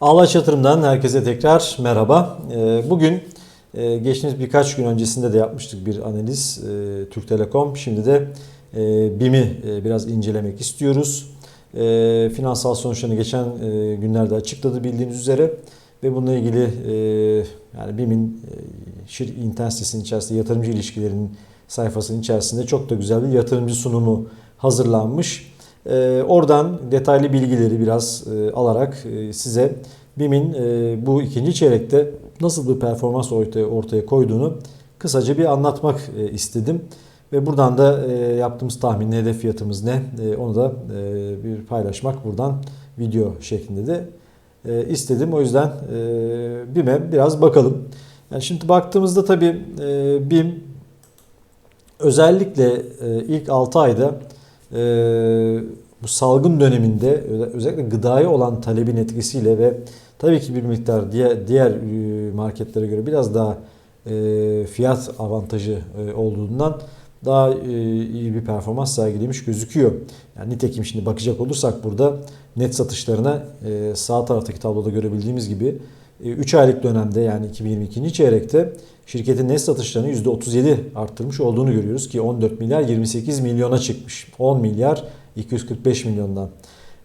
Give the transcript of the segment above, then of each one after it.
Ağlaç Yatırım'dan herkese tekrar merhaba. Ee, Bugün e, geçtiğimiz birkaç gün öncesinde de yapmıştık bir analiz e, Türk Telekom. Şimdi de e, BİM'i biraz incelemek istiyoruz. Finansal sonuçlarını geçen günlerde açıkladı bildiğiniz üzere ve bununla ilgili yani BİM'in internet sitesinin içerisinde yatırımcı ilişkilerinin sayfasının içerisinde çok da güzel bir yatırımcı sunumu hazırlanmış. Ee, oradan detaylı bilgileri biraz e, alarak e, size BİM'in e, bu ikinci çeyrekte nasıl bir performans ortaya, koyduğunu kısaca bir anlatmak istedim. Ve buradan da yaptığımız tahmin, hedef fiyatımız ne onu da bir paylaşmak buradan video şeklinde de istedim. O yüzden BİM'e biraz bakalım. Yani şimdi baktığımızda tabii BİM özellikle ilk 6 ayda bu salgın döneminde öze- özellikle gıdaya olan talebin etkisiyle ve tabii ki bir miktar diğer, diğer marketlere göre biraz daha e, fiyat avantajı e, olduğundan daha e, iyi bir performans sergilemiş gözüküyor. Yani nitekim şimdi bakacak olursak burada net satışlarına sağ taraftaki tabloda görebildiğimiz gibi 3 aylık dönemde yani 2022. çeyrekte şirketin net satışlarını %37 arttırmış olduğunu görüyoruz ki 14 milyar 28 milyona çıkmış. 10 milyar 245 milyondan.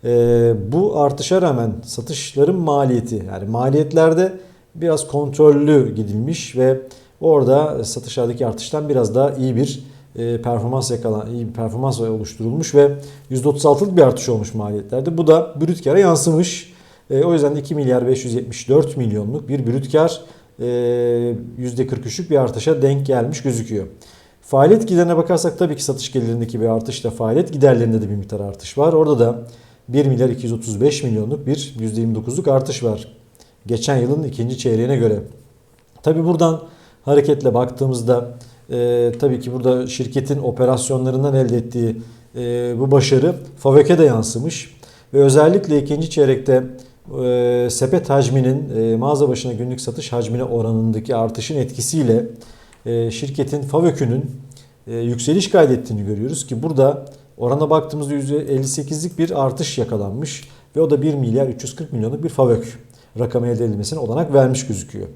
Ee, bu artışa rağmen satışların maliyeti yani maliyetlerde biraz kontrollü gidilmiş ve orada satışlardaki artıştan biraz daha iyi bir e, performans yakalan, iyi bir performans oluşturulmuş ve %36'lık bir artış olmuş maliyetlerde. Bu da brüt kâra yansımış. E, o yüzden 2 milyar 574 milyonluk bir brüt kar %43'lük bir artışa denk gelmiş gözüküyor. Faaliyet giderine bakarsak tabii ki satış gelirindeki bir artışla faaliyet giderlerinde de bir miktar artış var. Orada da 1 milyar 235 milyonluk bir %29'luk artış var. Geçen yılın ikinci çeyreğine göre. Tabii buradan hareketle baktığımızda e, tabii ki burada şirketin operasyonlarından elde ettiği e, bu başarı FAVÖK'e de yansımış. Ve özellikle ikinci çeyrekte e, sepet hacminin e, mağaza başına günlük satış hacmine oranındaki artışın etkisiyle e, şirketin FAVÖK'ünün e, yükseliş kaydettiğini görüyoruz ki burada orana baktığımızda %58'lik bir artış yakalanmış ve o da 1 milyar 340 milyonluk bir FAVÖK rakamı elde edilmesine olanak vermiş gözüküyor.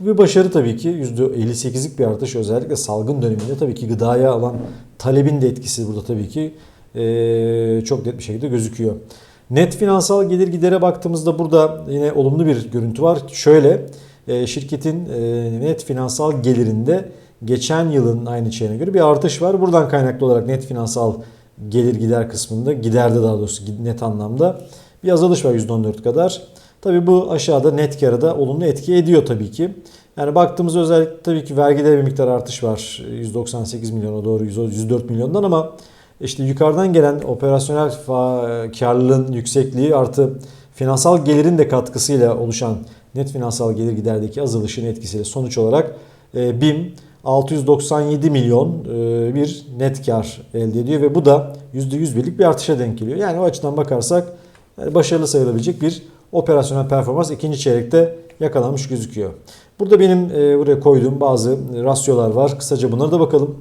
Bu bir başarı tabii ki %58'lik bir artış özellikle salgın döneminde tabii ki gıdaya olan talebin de etkisi burada tabii ki çok net bir şekilde gözüküyor. Net finansal gelir gidere baktığımızda burada yine olumlu bir görüntü var. Şöyle e, şirketin e, net finansal gelirinde geçen yılın aynı çeyreğine göre bir artış var. Buradan kaynaklı olarak net finansal gelir gider kısmında giderde daha doğrusu net anlamda bir azalış var %14 kadar. Tabi bu aşağıda net karı da olumlu etki ediyor tabii ki. Yani baktığımızda özellikle tabii ki vergide bir miktar artış var. 198 milyona doğru 104 milyondan ama işte yukarıdan gelen operasyonel karlılığın yüksekliği artı finansal gelirin de katkısıyla oluşan net finansal gelir giderdeki azalışın etkisiyle sonuç olarak e, BİM 697 milyon e, bir net kar elde ediyor ve bu da %101'lik bir artışa denk geliyor. Yani o açıdan bakarsak yani başarılı sayılabilecek bir operasyonel performans ikinci çeyrekte yakalanmış gözüküyor. Burada benim e, buraya koyduğum bazı rasyolar var. Kısaca bunlara da bakalım.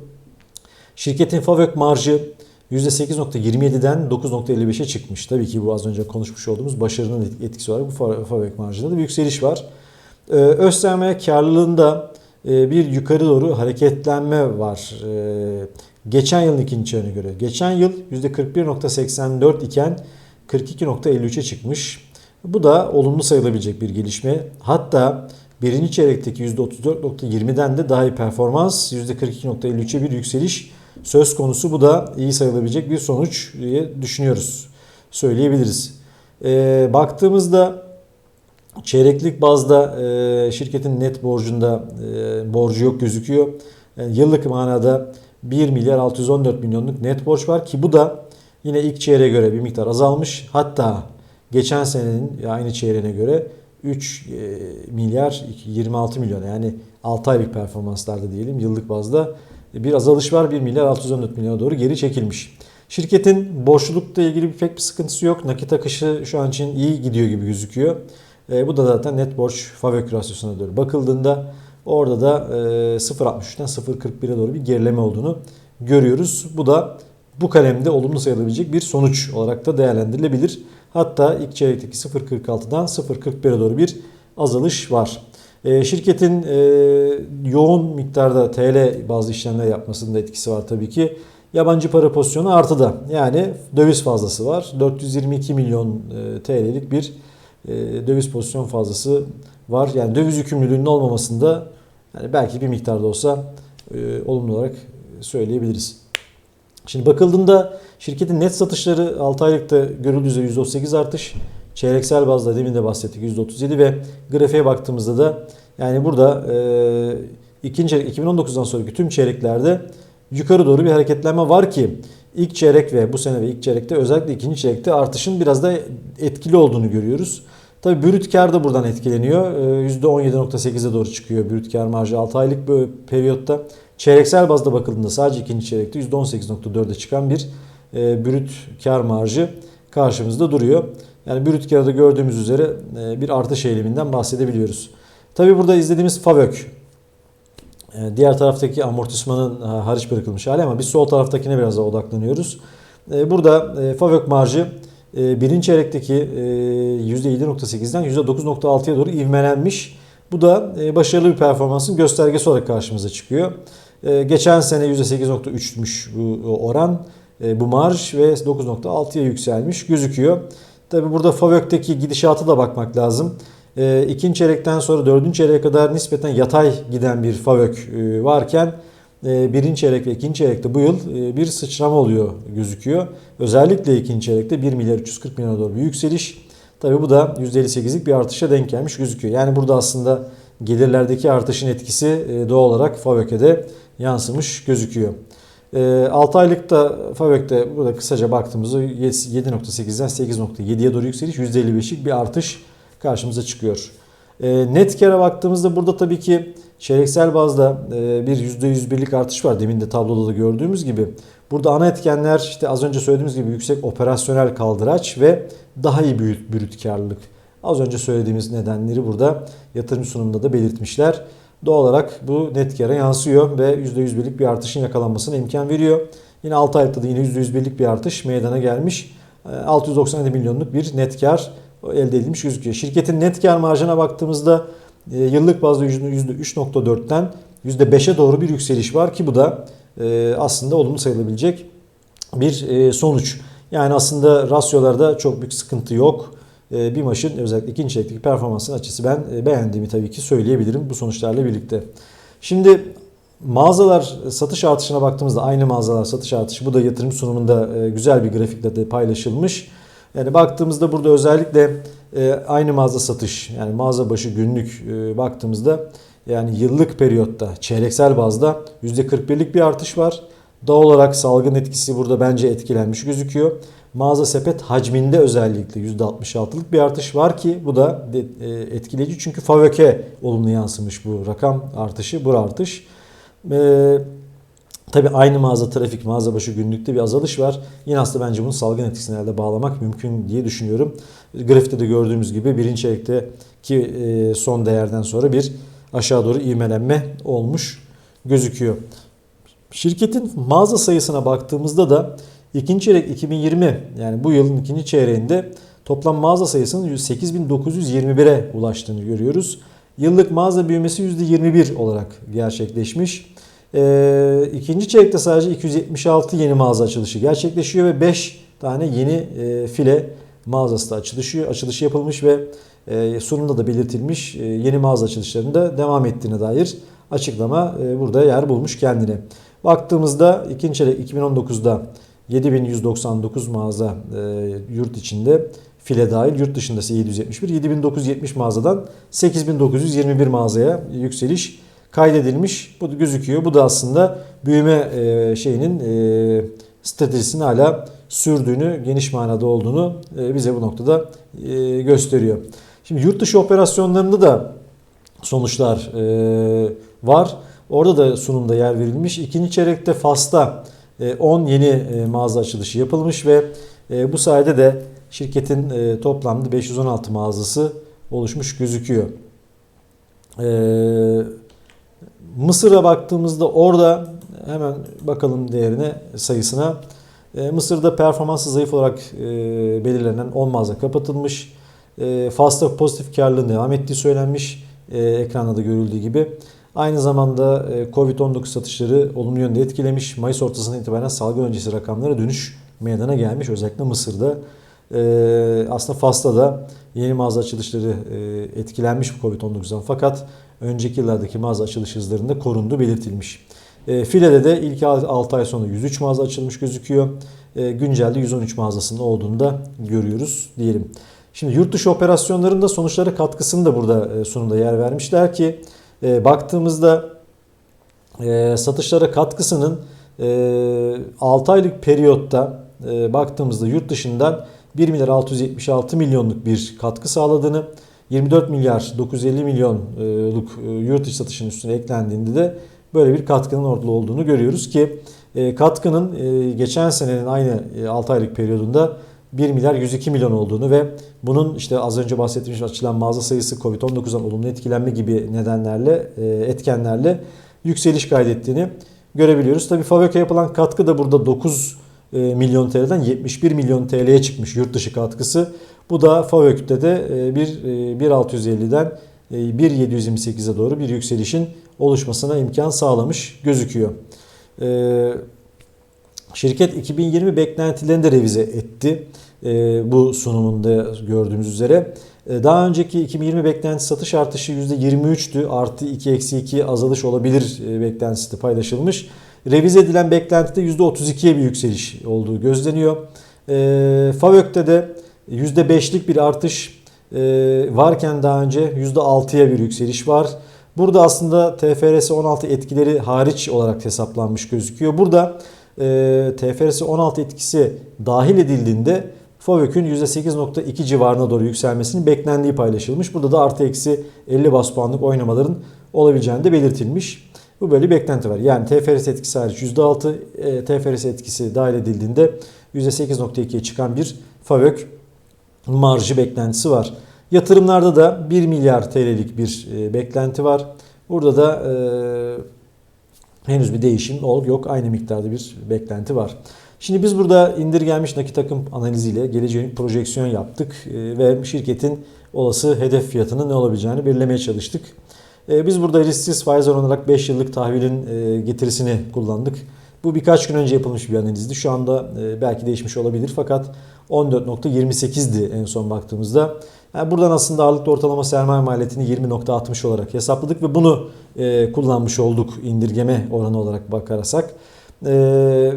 Şirketin FAVÖK marjı %8.27'den 9.55'e çıkmış. Tabii ki bu az önce konuşmuş olduğumuz başarının etkisi olarak bu FAVÖK marjında da bir yükseliş var. Ee, sermaye karlılığında e, bir yukarı doğru hareketlenme var. Ee, Geçen yılın ikinci çeyreğine göre. Geçen yıl %41.84 iken 42.53'e çıkmış. Bu da olumlu sayılabilecek bir gelişme. Hatta birinci çeyrekteki %34.20'den de daha iyi performans %42.53'e bir yükseliş söz konusu. Bu da iyi sayılabilecek bir sonuç diye düşünüyoruz. Söyleyebiliriz. Ee, baktığımızda çeyreklik bazda e, şirketin net borcunda e, borcu yok gözüküyor. Yani yıllık manada 1 milyar 614 milyonluk net borç var ki bu da yine ilk çeyreğe göre bir miktar azalmış. Hatta geçen senenin aynı çeyreğine göre 3 e, milyar 26 milyon yani 6 aylık performanslarda diyelim yıllık bazda bir azalış var. 1 milyar 614 milyona doğru geri çekilmiş. Şirketin borçlulukla ilgili bir pek bir sıkıntısı yok. Nakit akışı şu an için iyi gidiyor gibi gözüküyor. E, bu da zaten net borç FAVÖK rasyosuna doğru bakıldığında orada da e, 0.63'ten 0.41'e doğru bir gerileme olduğunu görüyoruz. Bu da bu kalemde olumlu sayılabilecek bir sonuç olarak da değerlendirilebilir. Hatta ilk çeyrekteki 0.46'dan 0.41'e doğru bir azalış var. E, şirketin e, yoğun miktarda TL bazı işlemler yapmasının da etkisi var tabii ki. Yabancı para pozisyonu artıda. Yani döviz fazlası var. 422 milyon e, TL'lik bir döviz pozisyon fazlası var. Yani döviz yükümlülüğünün olmamasında yani belki bir miktarda olsa olumlu olarak söyleyebiliriz. Şimdi bakıldığında şirketin net satışları 6 aylıkta görüldüğü üzere %38 artış. Çeyreksel bazda demin de bahsettik %37 ve grafiğe baktığımızda da yani burada e, ikinci 2019'dan sonraki tüm çeyreklerde yukarı doğru bir hareketlenme var ki ilk çeyrek ve bu sene ve ilk çeyrekte özellikle ikinci çeyrekte artışın biraz da etkili olduğunu görüyoruz. Tabi brüt kar da buradan etkileniyor. %17.8'e doğru çıkıyor brüt kar marjı 6 aylık bir periyotta. Çeyreksel bazda bakıldığında sadece ikinci çeyrekte %18.4'e çıkan bir e, brüt kar marjı karşımızda duruyor. Yani brüt karda gördüğümüz üzere e, bir artış eğiliminden bahsedebiliyoruz. Tabi burada izlediğimiz FAVÖK e, diğer taraftaki amortismanın hariç bırakılmış hali ama biz sol taraftakine biraz daha odaklanıyoruz. E, burada e, FAVÖK marjı birinci çeyrekteki %7.8'den %9.6'ya doğru ivmelenmiş. Bu da başarılı bir performansın göstergesi olarak karşımıza çıkıyor. Geçen sene %8.3'müş bu oran, bu marj ve 9.6'ya yükselmiş gözüküyor. Tabi burada FAVÖK'teki gidişatı da bakmak lazım. E, ikinci çeyrekten sonra dördüncü çeyreğe kadar nispeten yatay giden bir FAVÖK e, varken e, birinci çeyrek ve ikinci çeyrekte bu yıl e, bir sıçrama oluyor gözüküyor. Özellikle ikinci çeyrekte 1 milyar 340 milyona doğru bir yükseliş. Tabi bu da %58'lik bir artışa denk gelmiş gözüküyor. Yani burada aslında gelirlerdeki artışın etkisi e, doğal olarak FAVÖK'e de yansımış gözüküyor. 6 aylıkta FAVÖK'te burada kısaca baktığımızda 7.8'den 8.7'ye doğru yükseliş %55'lik bir artış karşımıza çıkıyor. E, net kere baktığımızda burada tabii ki çeyreksel bazda e, bir %101'lik artış var. Demin de tabloda da gördüğümüz gibi. Burada ana etkenler işte az önce söylediğimiz gibi yüksek operasyonel kaldıraç ve daha iyi büyüt, brüt karlılık. Az önce söylediğimiz nedenleri burada yatırım sunumunda da belirtmişler. Doğal olarak bu net kere yansıyor ve %101'lik bir artışın yakalanmasına imkan veriyor. Yine 6 ayda da yine %101'lik bir artış meydana gelmiş. 697 e, milyonluk bir net kar elde edilmiş gözüküyor. Şirketin net kar marjına baktığımızda e, yıllık bazda %3.4'ten %5'e doğru bir yükseliş var ki bu da e, aslında olumlu sayılabilecek bir e, sonuç. Yani aslında rasyolarda çok büyük sıkıntı yok. Bir maçın özellikle ikinci çeyrekteki performansının açısı ben beğendiğimi tabii ki söyleyebilirim bu sonuçlarla birlikte. Şimdi mağazalar satış artışına baktığımızda aynı mağazalar satış artışı bu da yatırım sunumunda güzel bir grafikle de paylaşılmış. Yani baktığımızda burada özellikle e, aynı mağaza satış yani mağaza başı günlük e, baktığımızda yani yıllık periyotta çeyreksel bazda %41'lik bir artış var. Doğal olarak salgın etkisi burada bence etkilenmiş gözüküyor. Mağaza sepet hacminde özellikle %66'lık bir artış var ki bu da e, etkileyici çünkü FAVÖK'e olumlu yansımış bu rakam artışı, bu artış. Ee, Tabi aynı mağaza trafik mağaza başı günlükte bir azalış var. Yine aslında bence bunu salgın etkisine elde bağlamak mümkün diye düşünüyorum. Grafikte de gördüğümüz gibi birinci çeyrekteki e, son değerden sonra bir aşağı doğru ivmelenme olmuş gözüküyor. Şirketin mağaza sayısına baktığımızda da ikinci çeyrek 2020 yani bu yılın ikinci çeyreğinde toplam mağaza sayısının 8921'e ulaştığını görüyoruz. Yıllık mağaza büyümesi %21 olarak gerçekleşmiş. E, ikinci çeyrekte sadece 276 yeni mağaza açılışı gerçekleşiyor ve 5 tane yeni e, file mağazası da açılışı, açılışı yapılmış ve e, sunumda da belirtilmiş e, yeni mağaza açılışlarında devam ettiğine dair açıklama e, burada yer bulmuş kendine. Baktığımızda ikinci çeyrek 2019'da 7199 mağaza e, yurt içinde file dahil yurt dışında ise 771 7970 mağazadan 8921 mağazaya yükseliş kaydedilmiş. Bu da gözüküyor. Bu da aslında büyüme e, şeyinin e, stratejisini hala sürdüğünü, geniş manada olduğunu e, bize bu noktada gösteriyor. Şimdi yurt dışı operasyonlarında da sonuçlar var. Orada da sunumda yer verilmiş. İkinci çeyrekte Fas'ta 10 yeni mağaza açılışı yapılmış ve bu sayede de şirketin toplamda 516 mağazası oluşmuş gözüküyor. Mısır'a baktığımızda orada hemen bakalım değerine sayısına. E, Mısır'da performansı zayıf olarak e, belirlenen 10 mağaza kapatılmış. E, Fas'ta pozitif karlılığın devam ettiği söylenmiş. E, ekranda da görüldüğü gibi. Aynı zamanda e, Covid-19 satışları olumlu yönde etkilemiş. Mayıs ortasından itibaren salgın öncesi rakamlara dönüş meydana gelmiş. Özellikle Mısır'da. E, aslında Fas'ta da yeni mağaza açılışları e, etkilenmiş bu Covid-19'dan. Fakat önceki yıllardaki mağaza açılış hızlarında korunduğu belirtilmiş. File'de de ilk 6 ay sonra 103 mağaza açılmış gözüküyor. Güncelde 113 mağazasının olduğunu da görüyoruz diyelim. Şimdi yurt dışı operasyonlarında sonuçlara katkısını da burada sunumda yer vermişler ki e, baktığımızda e, satışlara katkısının e, 6 aylık periyotta e, baktığımızda yurt dışından 1 milyar 676 milyonluk bir katkı sağladığını 24 milyar 950 milyonluk e, yurt dışı satışının üstüne eklendiğinde de böyle bir katkının ortada olduğunu görüyoruz ki e, katkının e, geçen senenin aynı 6 aylık periyodunda 1 milyar 102 milyon olduğunu ve bunun işte az önce bahsettiğimiz açılan mağaza sayısı Covid-19'dan olumlu etkilenme gibi nedenlerle, etkenlerle yükseliş kaydettiğini görebiliyoruz. Tabii Favök'e yapılan katkı da burada 9 milyon TL'den 71 milyon TL'ye çıkmış yurt dışı katkısı. Bu da Favök'te de bir 1.650'den 1.728'e doğru bir yükselişin oluşmasına imkan sağlamış gözüküyor. Şirket 2020 beklentilerini de revize etti. Bu sunumunda gördüğümüz üzere. Daha önceki 2020 beklenti satış artışı %23'tü. Artı 2 eksi 2 azalış olabilir beklentisi de paylaşılmış. Revize edilen beklentide %32'ye bir yükseliş olduğu gözleniyor. Favök'te de %5'lik bir artış varken daha önce %6'ya bir yükseliş var. Burada aslında TFRS 16 etkileri hariç olarak hesaplanmış gözüküyor. Burada e, TFRS 16 etkisi dahil edildiğinde FOVÖK'ün %8.2 civarına doğru yükselmesinin beklendiği paylaşılmış. Burada da artı eksi 50 bas puanlık oynamaların olabileceğini de belirtilmiş. Bu böyle bir beklenti var. Yani TFRS etkisi hariç %6, e, TFRS etkisi dahil edildiğinde %8.2'ye çıkan bir FAVÖK marjı beklentisi var. Yatırımlarda da 1 milyar TL'lik bir e, beklenti var. Burada da e, henüz bir değişim yok. Aynı miktarda bir beklenti var. Şimdi biz burada indirgenmiş nakit akım analiziyle geleceğin projeksiyon yaptık e, ve şirketin olası hedef fiyatının ne olabileceğini belirlemeye çalıştık. E, biz burada risksiz faiz olarak 5 yıllık tahvilin e, getirisini kullandık. Bu birkaç gün önce yapılmış bir analizdi. Şu anda belki değişmiş olabilir fakat 14.28'di en son baktığımızda. Buradan aslında ağırlıklı ortalama sermaye maliyetini 20.60 olarak hesapladık ve bunu e, kullanmış olduk indirgeme oranı olarak bakarsak. E,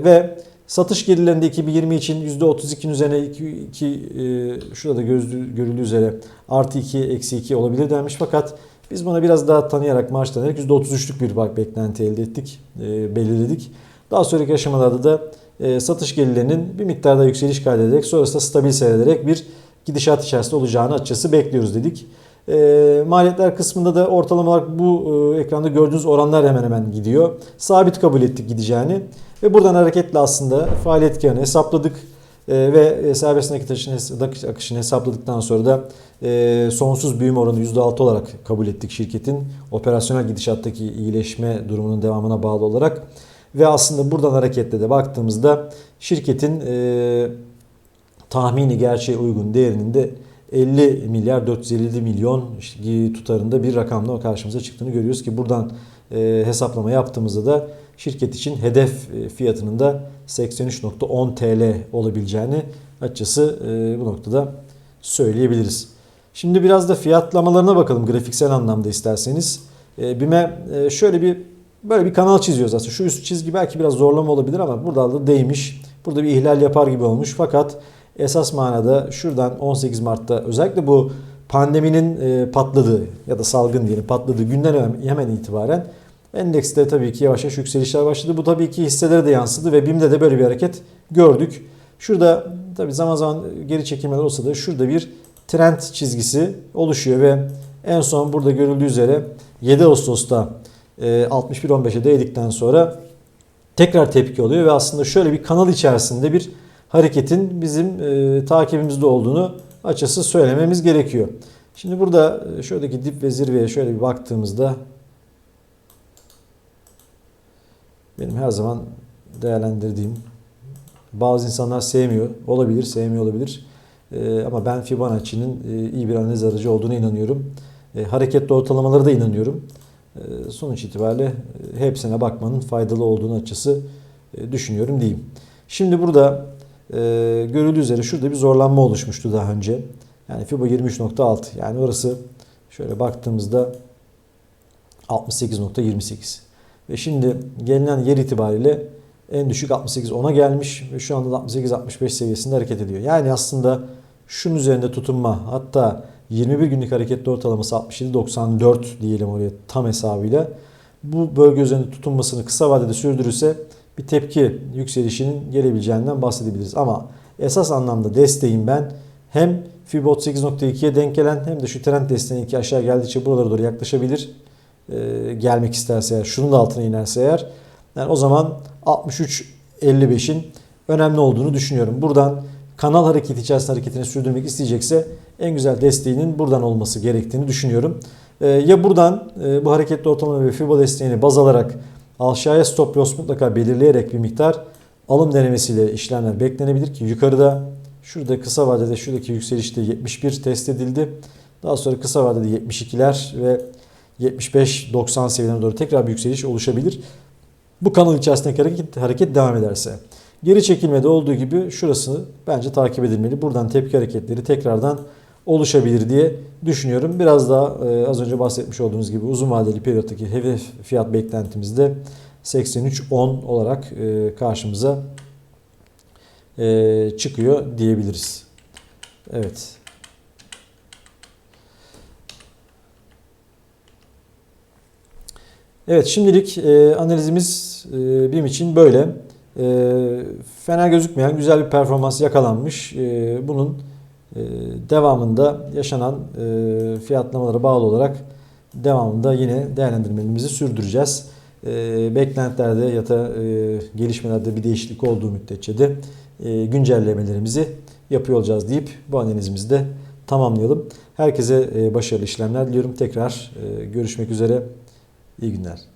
ve satış gelirlerinde 2020 için %32'nin üzerine 2, 2 e, şurada gözlü, görüldüğü üzere artı 2 eksi 2 olabilir denmiş fakat biz buna biraz daha tanıyarak maaşlanarak %33'lük bir bak beklenti elde ettik, belirledik. Daha sonraki aşamalarda da satış gelirlerinin bir miktarda yükseliş kaydederek sonrasında stabil seyrederek bir gidişat içerisinde olacağını açıkçası bekliyoruz dedik. E, maliyetler kısmında da ortalama olarak bu e, ekranda gördüğünüz oranlar hemen hemen gidiyor. Sabit kabul ettik gideceğini ve buradan hareketle aslında faaliyet karını hesapladık e, ve serbest nakit akışını hesapladıktan sonra da e, sonsuz büyüme oranı %6 olarak kabul ettik şirketin operasyonel gidişattaki iyileşme durumunun devamına bağlı olarak. Ve aslında buradan hareketle de baktığımızda şirketin e, tahmini gerçeğe uygun değerinin de 50 milyar 450 milyon tutarında bir rakamla karşımıza çıktığını görüyoruz ki buradan e, hesaplama yaptığımızda da şirket için hedef e, fiyatının da 83.10 TL olabileceğini açıkçası e, bu noktada söyleyebiliriz. Şimdi biraz da fiyatlamalarına bakalım grafiksel anlamda isterseniz. E, BİM'e şöyle bir böyle bir kanal çiziyoruz aslında. Şu üst çizgi belki biraz zorlama olabilir ama burada da değmiş. Burada bir ihlal yapar gibi olmuş. Fakat esas manada şuradan 18 Mart'ta özellikle bu pandeminin e, patladığı ya da salgın diyelim patladığı günden hemen itibaren endekste tabii ki yavaş yavaş yükselişler başladı. Bu tabii ki hisselere de yansıdı ve BİM'de de böyle bir hareket gördük. Şurada tabii zaman zaman geri çekilmeler olsa da şurada bir trend çizgisi oluşuyor ve en son burada görüldüğü üzere 7 Ağustos'ta 61-15'e e, değdikten sonra tekrar tepki oluyor ve aslında şöyle bir kanal içerisinde bir hareketin bizim e, takibimizde olduğunu açısı söylememiz gerekiyor. Şimdi burada e, şuradaki dip ve zirveye şöyle bir baktığımızda benim her zaman değerlendirdiğim Bazı insanlar sevmiyor. Olabilir, sevmiyor olabilir. E, ama ben Fibonacci'nin e, iyi bir analiz aracı olduğuna inanıyorum. E, hareketli ortalamalara da inanıyorum. E, sonuç itibariyle e, hepsine bakmanın faydalı olduğunu açısı e, düşünüyorum diyeyim. Şimdi burada e, görüldüğü üzere şurada bir zorlanma oluşmuştu daha önce. Yani FIBO 23.6 yani orası şöyle baktığımızda 68.28 ve şimdi gelinen yer itibariyle en düşük 68 10'a gelmiş ve şu anda 68-65 seviyesinde hareket ediyor. Yani aslında şunun üzerinde tutunma hatta 21 günlük hareketli ortalaması 67-94 diyelim oraya tam hesabıyla. Bu bölge üzerinde tutunmasını kısa vadede sürdürürse bir tepki yükselişinin gelebileceğinden bahsedebiliriz. Ama esas anlamda desteğim ben hem FIBO 38.2'ye denk gelen hem de şu trend desteğinin iki aşağı geldikçe buralara doğru yaklaşabilir. Ee, gelmek isterse eğer, şunun da altına inerse eğer. Yani o zaman 63.55'in önemli olduğunu düşünüyorum. Buradan kanal hareketi içerisinde hareketini sürdürmek isteyecekse en güzel desteğinin buradan olması gerektiğini düşünüyorum. Ee, ya buradan e, bu hareketli ortalama ve FIBO desteğini baz alarak aşağıya stop loss mutlaka belirleyerek bir miktar alım denemesiyle işlemler beklenebilir ki yukarıda şurada kısa vadede şuradaki yükselişte 71 test edildi. Daha sonra kısa vadede 72'ler ve 75-90 seviyelerine doğru tekrar bir yükseliş oluşabilir. Bu kanal içerisindeki hareket, hareket devam ederse. Geri çekilmede olduğu gibi şurası bence takip edilmeli. Buradan tepki hareketleri tekrardan oluşabilir diye düşünüyorum. Biraz daha e, az önce bahsetmiş olduğumuz gibi uzun vadeli periyottaki hedef fiyat beklentimizde 83.10 olarak e, karşımıza e, çıkıyor diyebiliriz. Evet. Evet şimdilik e, analizimiz e, BİM için böyle. E, fena gözükmeyen güzel bir performans yakalanmış. E, bunun devamında yaşanan e, fiyatlamalara bağlı olarak devamında yine değerlendirmelerimizi sürdüreceğiz. E, beklentilerde ya da e, gelişmelerde bir değişiklik olduğu müddetçe de e, güncellemelerimizi yapıyor olacağız deyip bu analizimizi de tamamlayalım. Herkese başarılı işlemler diliyorum. Tekrar görüşmek üzere. İyi günler.